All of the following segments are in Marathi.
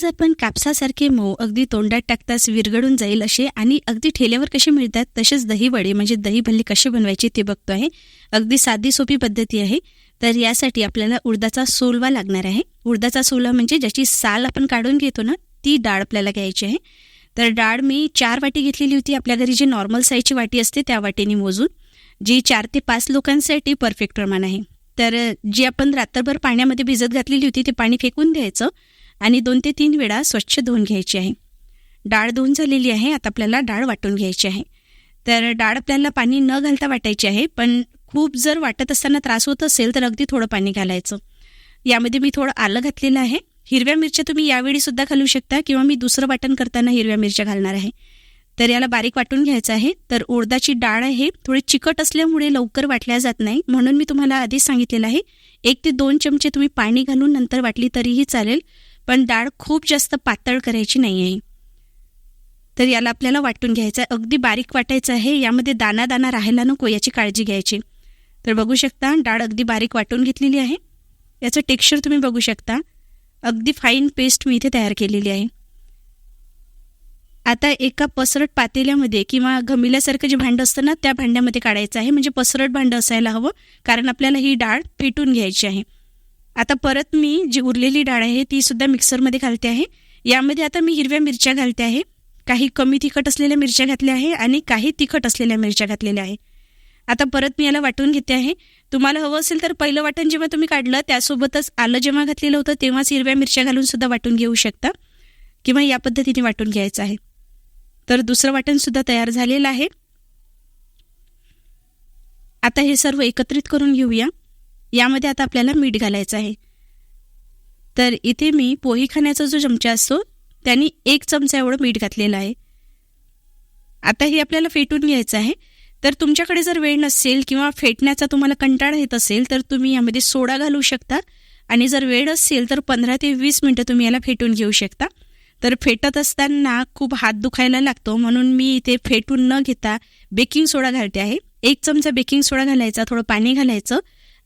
आज आपण कापसासारखे मऊ अगदी तोंडात टाकताच विरगडून जाईल असे आणि अगदी ठेल्यावर कसे मिळतात तसेच दही वडे म्हणजे दही भल्ली कसे बनवायचे ते बघतो आहे. अगदी साधी सोपी पद्धती आहे. तर यासाठी आपल्याला उडदाचा सोलवा लागणार आहे. उडदाचा सोलवा म्हणजे ज्याची साल आपण काढून घेतो ना ती डाळ आपल्याला घ्यायची आहे. तर डाळ मी चार वाटी घेतलेली होती. आपल्या घरी जी नॉर्मल साईजची वाटी असते त्या वाटीने मोजून जी चार ते पाच लोकांसाठी परफेक्ट प्रमाण आहे. तर जी आपण रात्रभर पाण्यामध्ये भिजत घातलेली होती ते पाणी फेकून द्यायचं. आणि दोन ते तीन वेळा स्वच्छ धुवून घ्यायची आहे. डाळ धुवून झालेली आहे. आता आपल्याला डाळ वाटून घ्यायची आहे. तर डाळ आपल्याला पाणी न घालता वाटायची आहे पण खूप जर वाटत असताना त्रास होत असेल तर अगदी थोडं पाणी घालायचं. यामध्ये मी थोडं आलं घातलेलं आहे. हिरव्या मिरच्या तुम्ही यावेळी सुद्धा घालू शकता किंवा मी दुसरं वाटण करताना हिरव्या मिरच्या घालणार आहे. तर याला बारीक वाटून घ्यायचं आहे. तर उडदाची डाळ आहे. थोडी चिकट असल्यामुळे लवकर वाटल्या जात नाही. म्हणून मी तुम्हाला आधीच सांगितलेलं आहे एक ते दोन चमचे तुम्ही पाणी घालून नंतर वाटली तरीही चालेल. पण डाळ खूप जास्त पातळ करायची नाही आहे तर याला आपल्याला वाटून घ्यायचं आहे अगदी बारीक वाटायचं आहे. यामध्ये दाना दाना राहायला नको याची काळजी घ्यायची. तर बघू शकता डाळ अगदी बारीक वाटून घेतलेली आहे. याचं टेक्स्चर तुम्ही बघू शकता. अगदी फाईन पेस्ट मी इथे तयार केलेली आहे. आता एका पसरट पातेल्यामध्ये किंवा घमिल्यासारखं जे भांडं असतं ना त्या भांड्यामध्ये काढायचं आहे. म्हणजे पसरट भांडं असायला हवं कारण आपल्याला ही डाळ फेटून घ्यायची आहे. आता परत मी जी उरलेली डाळ आहे ती सुद्धा मिक्सरमध्ये घालते आहे. यामध्ये आता मी हिरव्या मिरच्या घालते आहे. काही कमी तिखट असलेल्या मिरच्या घातल्या आहे आणि काही तिखट असलेल्या मिरच्या घातलेल्या आहे. आता परत मी याला वाटून घेते आहे. तुम्हाला हवं असेल तर पहिलं वाटण जेव्हा तुम्ही काढलं त्यासोबतच आलं जेव्हा घातलेलं होतं तेव्हाच हिरव्या मिरच्या घालून सुद्धा वाटून घेऊ शकता. किंवा या पद्धतीने वाटून घ्यायचं आहे. तर दुसरं वाटण सुद्धा तयार झालेलं आहे. आता हे सर्व एकत्रित करून घेऊया. यामध्ये आता आपल्याला मीठ घालायचं आहे. तर इथे मी पोही खाण्याचा जो चमचा असतो त्यांनी एक चमचा एवढं मीठ घातलेलं आहे. आता हे आपल्याला फेटून घ्यायचं आहे. तर तुमच्याकडे जर वेळ नसेल किंवा फेटण्याचा तुम्हाला कंटाळा येत असेल तर तुम्ही यामध्ये सोडा घालू शकता. आणि जर वेळ असेल तर पंधरा ते वीस मिनटं तुम्ही याला फेटून घेऊ शकता. तर फेटत असताना खूप हात दुखायला लागतो म्हणून मी इथे फेटून न घेता बेकिंग सोडा घालते आहे. एक चमचा बेकिंग सोडा घालायचा थोडं पाणी घालायचं.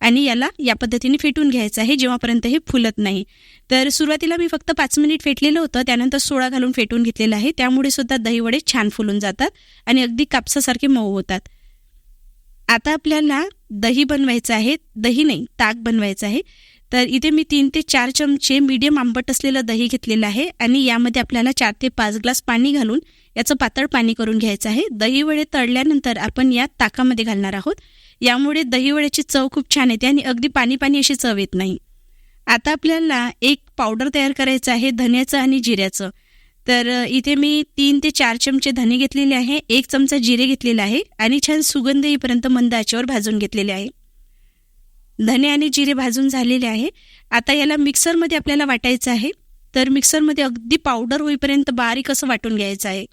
आणि याला या पद्धतीने फेटून घ्यायचं आहे जेव्हापर्यंत हे फुलत नाही. तर सुरुवातीला मी फक्त पाच मिनिट फेटलेलं होतं त्यानंतर सोडा घालून फेटून घेतलेलं आहे. त्यामुळे सुद्धा दहीवडे छान फुलून जातात आणि अगदी कापसासारखे मऊ होतात. आता आपल्याला दही बनवायचं आहे. दही नाही ताक बनवायचं आहे. तर इथे मी तीन ते चार चमचे मीडियम आंबट असलेलं दही घेतलेलं आहे आणि यामध्ये आपल्याला चार ते पाच ग्लास पाणी घालून याचं पातळ पाणी करून घ्यायचं आहे. दही वडे तळल्यानंतर आपण या ताकामध्ये घालणार आहोत. यामुळे दहीवड्याची चव खूप छान येते आणि अगदी पाणी पाणी अशी चव येत नाही. आता आपल्याला एक पावडर तयार करायचं आहे धन्याचं आणि जिऱ्याचं. तर इथे मी तीन ते चार चमचे धने घेतलेले आहे एक चमचा जिरे घेतलेला आहे आणि छान सुगंध येईपर्यंत मंद आचेवर भाजून घेतलेले आहे. धने आणि जिरे भाजून झालेले आहे. आता याला मिक्सरमध्ये आपल्याला वाटायचं आहे. तर मिक्सरमध्ये अगदी पावडर होईपर्यंत बारीक असं वाटून घ्यायचं आहे.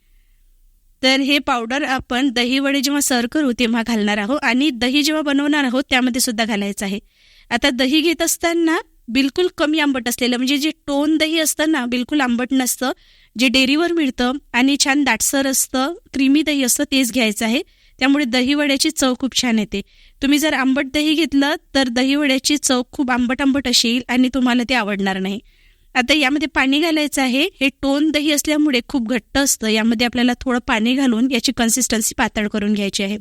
तर हे पावडर आपण दहीवडे जेव्हा सर करू तेव्हा घालणार आहोत. आणि दही जेव्हा बनवणार आहोत त्यामध्ये सुद्धा घालायचं आहे. आता दही घेत असताना बिलकुल कमी आंबट असलेलं म्हणजे जे टोन दही असतं ना बिलकुल आंबट नसतं. जे डेअरीवर मिळतं आणि छान दाटसर असतं क्रीमी दही असतं तेच घ्यायचं आहे. त्यामुळे दहीवड्याची चव खूप छान येते. तुम्ही जर आंबट दही घेतलं तर दहीवड्याची चव खूप आंबट आंबट अशी येईल आणि तुम्हाला ते आवडणार नाही. आता यामध्ये पाणी घालायचं आहे. हे टोन दही असल्यामुळे खूप घट्ट असतं. यामध्ये आपल्याला थोडं पाणी घालून याची कन्सिस्टन्सी पातळ करून घ्यायची आहे.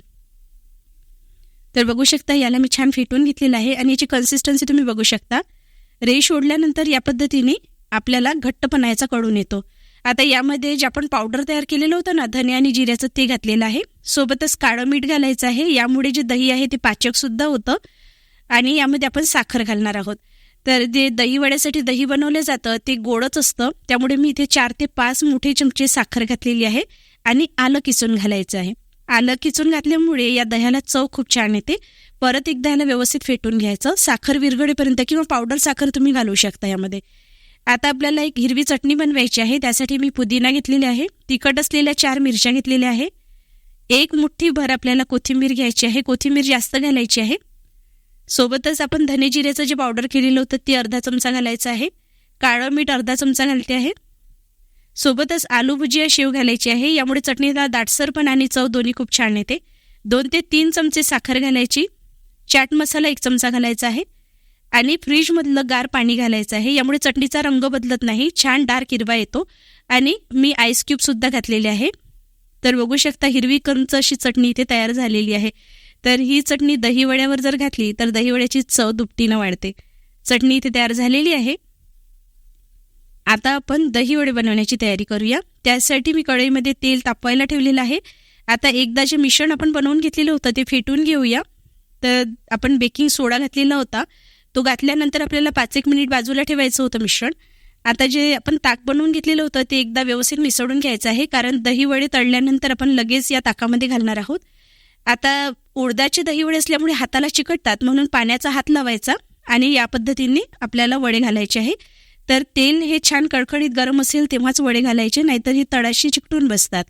तर बघू शकता याला मी छान फेटून घेतलेलं आहे आणि याची कन्सिस्टन्सी तुम्ही बघू शकता. रेश ओढल्यानंतर या पद्धतीने आपल्याला घट्टपणा याचा कळून येतो. आता यामध्ये जे आपण पावडर तयार केलेलं होतं ना धने आणि जिऱ्याचं ते घातलेलं आहे. सोबतच काळं मीठ घालायचं आहे. यामुळे जे दही आहे ते पाचक सुद्धा होतं. आणि यामध्ये आपण साखर घालणार आहोत. तर जे दही वड्यासाठी दही बनवलं जातं ते गोडच असतं. त्यामुळे मी इथे चार ते पाच मोठे चमचे साखर घातलेली आहे आणि आलं किसून घालायचं आहे. आलं किचून घातल्यामुळे या दह्याला चव खूप छान येते. परत एकदा याला व्यवस्थित फेटून घ्यायचं. साखर विरघडेपर्यंत किंवा पावडर साखर तुम्ही घालू शकता यामध्ये. आता आपल्याला एक हिरवी चटणी बनवायची आहे. त्यासाठी मी पुदिना घेतलेली आहे. तिखट असलेल्या चार मिरच्या घेतलेल्या आहे. एक मुठ्ठी भर आपल्याला कोथिंबीर घ्यायची आहे. कोथिंबीर जास्त घालायची आहे. सोबतच आपण धने जिऱ्याचं जे पावडर केलेलं होतं ते अर्धा चमचा घालायचं आहे. काळं मीठ अर्धा चमचा घालते आहे. सोबतच आलू भुजिया शेव घालायची आहे. यामुळे चटणीला दाटसरपण आणि चव दोन्ही खूप छान येते. दोन ते तीन चमचे साखर घालायची. चाट मसाला एक चमचा घालायचा आहे. आणि फ्रीजमधलं गार पाणी घालायचं आहे. यामुळे चटणीचा रंग बदलत नाही. छान डार्क हिरवा येतो. आणि मी आईस क्यूबसुद्धा घातलेले आहे. तर बघू शकता हिरवी कंच अशी चटणी इथे तयार झालेली आहे. तर ही चटणी दहीवड्यावर जर घातली तर दहीवड्याची चव दुपटीनं वाढते. चटणी इथे तयार झालेली आहे. आता आपण दहीवडे बनवण्याची तयारी करूया. त्यासाठी मी कढईमध्ये तेल तापवायला ठेवलेलं आहे. आता एकदा जे मिश्रण आपण बनवून घेतलेलं होतं ते फेटून घेऊया. तर आपण बेकिंग सोडा घातलेला होता. तो घातल्यानंतर आपल्याला पाच एक मिनिट बाजूला ठेवायचं होतं मिश्रण. आता जे आपण ताक बनवून घेतलेलं होतं ते एकदा व्यवस्थित मिसळून घ्यायचं आहे कारण दहीवडे तळल्यानंतर आपण लगेच या ताकामध्ये घालणार आहोत. आता उडदाचे दहीवडे असल्यामुळे हाताला चिकटतात म्हणून पाण्याचा हात लावायचा आणि या पद्धतीने आपल्याला वडे घालायचे आहे. तर तेल हे छान कडकडीत गरम असेल तेव्हाच वडे घालायचे नाहीतर ही तळाशी चिकटून बसतात.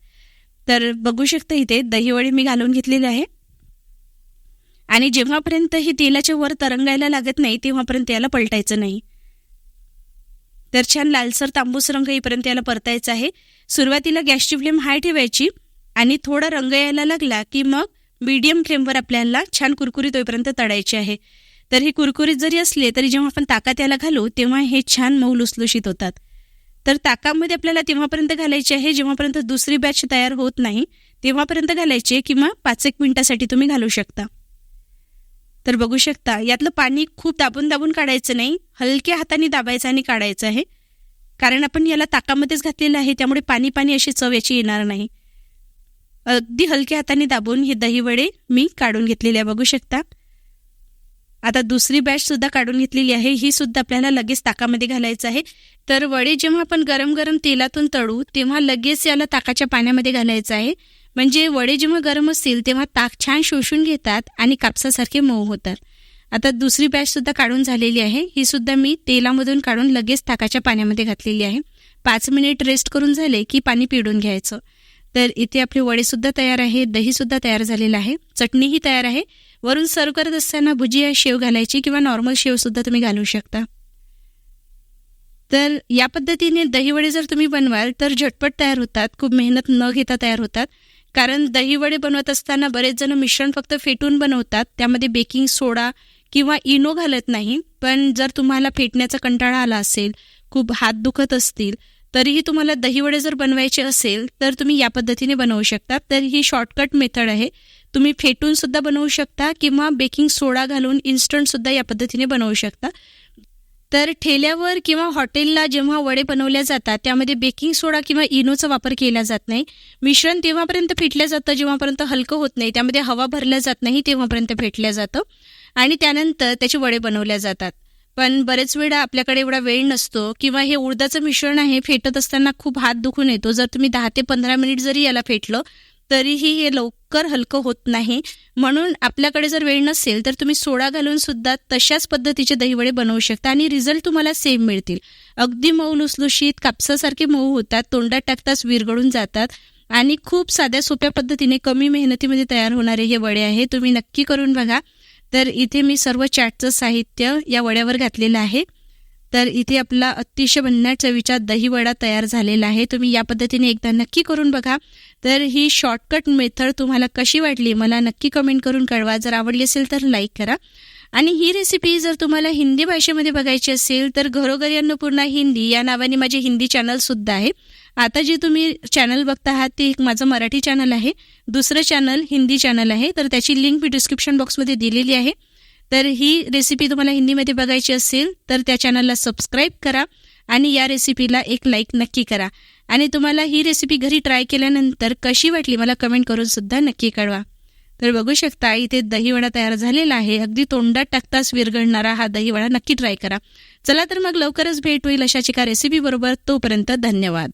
तर बघू शकता इथे दहीवडे मी घालून घेतलेले आहे. आणि जेव्हापर्यंत ही तेलाच्या वर तरंगायला लागत नाही तेव्हापर्यंत याला पलटायचं नाही. तर छान लालसर तांबूस रंग येईपर्यंत याला परतायचं आहे. सुरुवातीला गॅसची फ्लेम हाय ठेवायची आणि थोडा रंग यायला लागला की मग मीडियम फ्लेमवर आपल्याला छान कुरकुरीत होईपर्यंत तळायचे आहे. तर हे कुरकुरीत जरी असले तरी जेव्हा आपण ताकात याला घालू तेव्हा हे छान मऊ लुसलुशीत होतात. तर ताकामध्ये आपल्याला तेव्हापर्यंत घालायचे आहे जेव्हापर्यंत दुसरी बॅच तयार होत नाही तेव्हापर्यंत घालायचे किंवा पाच एक मिनिटासाठी तुम्ही घालू शकता. तर बघू शकता यातलं पाणी खूप दाबून दाबून काढायचं नाही हलक्या हाताने दाबायचं आणि काढायचं आहे. कारण आपण याला ताकामध्येच घातलेलं आहे त्यामुळे पाणी पाणी अशी चव याची येणार नाही. अगदी हलक्या हाताने दाबून हे दहीवडे मी काढून घेतलेले आहे बघू शकता. आता दुसरी बॅच सुद्धा काढून घेतलेली आहे ही सुद्धा आपल्याला लगेच ताकामध्ये घालायचं आहे. तर वडे जेव्हा आपण गरम गरम तेलातून तळू तेव्हा लगेच याला ताकाच्या पाण्यामध्ये घालायचं आहे. म्हणजे वडे जेव्हा गरम असतील तेव्हा ताक छान शोषून घेतात आणि कापसासारखे मऊ होतात. आता दुसरी बॅच सुद्धा काढून झालेली आहे ही सुद्धा मी तेलामधून काढून लगेच ताकाच्या पाण्यामध्ये घातलेली आहे. पाच मिनिट रेस्ट करून झाले की पाणी पिडून घ्यायचं. तर इथे आपले वडेसुद्धा तयार आहे दहीसुद्धा तयार झालेलं आहे चटणीही तयार आहे. वरून सर्व करत असताना भुजिया शेव घालायची किंवा नॉर्मल शेवसुद्धा तुम्ही घालू शकता. तर या पद्धतीने दहीवडे जर तुम्ही बनवाल तर झटपट तयार होतात खूप मेहनत न घेता तयार होतात. कारण दहीवडे बनवत असताना बरेच जण मिश्रण फक्त फेटून बनवतात त्यामध्ये बेकिंग सोडा किंवा इनो घालत नाही. पण जर तुम्हाला फेटण्याचा कंटाळा आला असेल खूप हात दुखत असतील तरीही तुम्हाला दहीवडे जर बनवायचे असेल तर तुम्ही या पद्धतीने बनवू शकता. तर ही शॉर्टकट मेथड आहे. तुम्ही फेटून सुद्धा बनवू शकता किंवा बेकिंग सोडा घालून इन्स्टंट सुद्धा या पद्धतीने बनवू शकता. तर ठेल्यावर किंवा हॉटेलला जेव्हा वडे बनवल्या जातात त्यामध्ये बेकिंग सोडा किंवा इनोचा वापर केला जात नाही. मिश्रण तेव्हापर्यंत फेटलं जातं जेव्हापर्यंत हलकं होत नाही. त्यामध्ये हवा भरल्या जात नाही तेव्हापर्यंत फेटलं जातं. आणि त्यानंतर त्याचे वडे बनवल्या जातात. पण बरेच वेळा आपल्याकडे एवढा वेळ नसतो किंवा हे उडदाचं मिश्रण आहे फेटत असताना खूप हात दुखून येतो. जर तुम्ही दहा ते पंधरा मिनिट जरी याला फेटलं तरीही हे लवकर हलकं होत नाही. म्हणून आपल्याकडे जर वेळ नसेल तर तुम्ही सोडा घालून सुद्धा तशाच पद्धतीचे दहीवडे बनवू शकता आणि रिझल्ट तुम्हाला सेम मिळतील. अगदी मऊ लुसलुशीत कापसासारखे मऊ होतात तोंडात टाकताच विरघळून जातात आणि खूप साध्या सोप्या पद्धतीने कमी मेहनतीमध्ये तयार होणारे हे वडे आहे. तुम्ही नक्की करून बघा. तर इथे मी सर्व चॅटचं साहित्य या वड्यावर घातलेलं आहे. तर इथे आपला अतिशय भन्नाट चवीचा दहीवडा तयार झालेला आहे. तुम्ही या पद्धतीने एकदा नक्की करून बघा. तर ही शॉर्टकट मेथड तुम्हाला कशी वाटली मला नक्की कमेंट करून कळवा. जर आवडली असेल तर लाईक करा. आणि ही रेसिपी जर तुम्हाला हिंदी भाषेमध्ये बघायची असेल तर घरोघरी अन्नपूर्णा हिंदी या नावाने माझे हिंदी चॅनलसुद्धा आहे. आता जे तुम्ही चॅनल बघता आहात ते एक माझं मराठी चॅनल आहे. दुसरं चॅनल हिंदी चॅनल आहे. तर त्याची लिंक मी डिस्क्रिप्शन बॉक्समध्ये दिलेली आहे. तर ही रेसिपी तुम्हाला हिंदीमध्ये बघायची असेल तर त्या चॅनलला सबस्क्राईब करा आणि या रेसिपीला एक लाईक नक्की करा. आणि तुम्हाला ही रेसिपी घरी ट्राय केल्यानंतर कशी वाटली मला कमेंट करून सुद्धा नक्की कळवा. तर बघू शकता इथे दहीवडा तयार झालेला आहे. अगदी तोंडात टाकताच विरघळणारा हा दहीवडा नक्की ट्राय करा. चला तर मग लवकरच भेट होईल अशाच एका रेसिपीबरोबर तोपर्यंत धन्यवाद.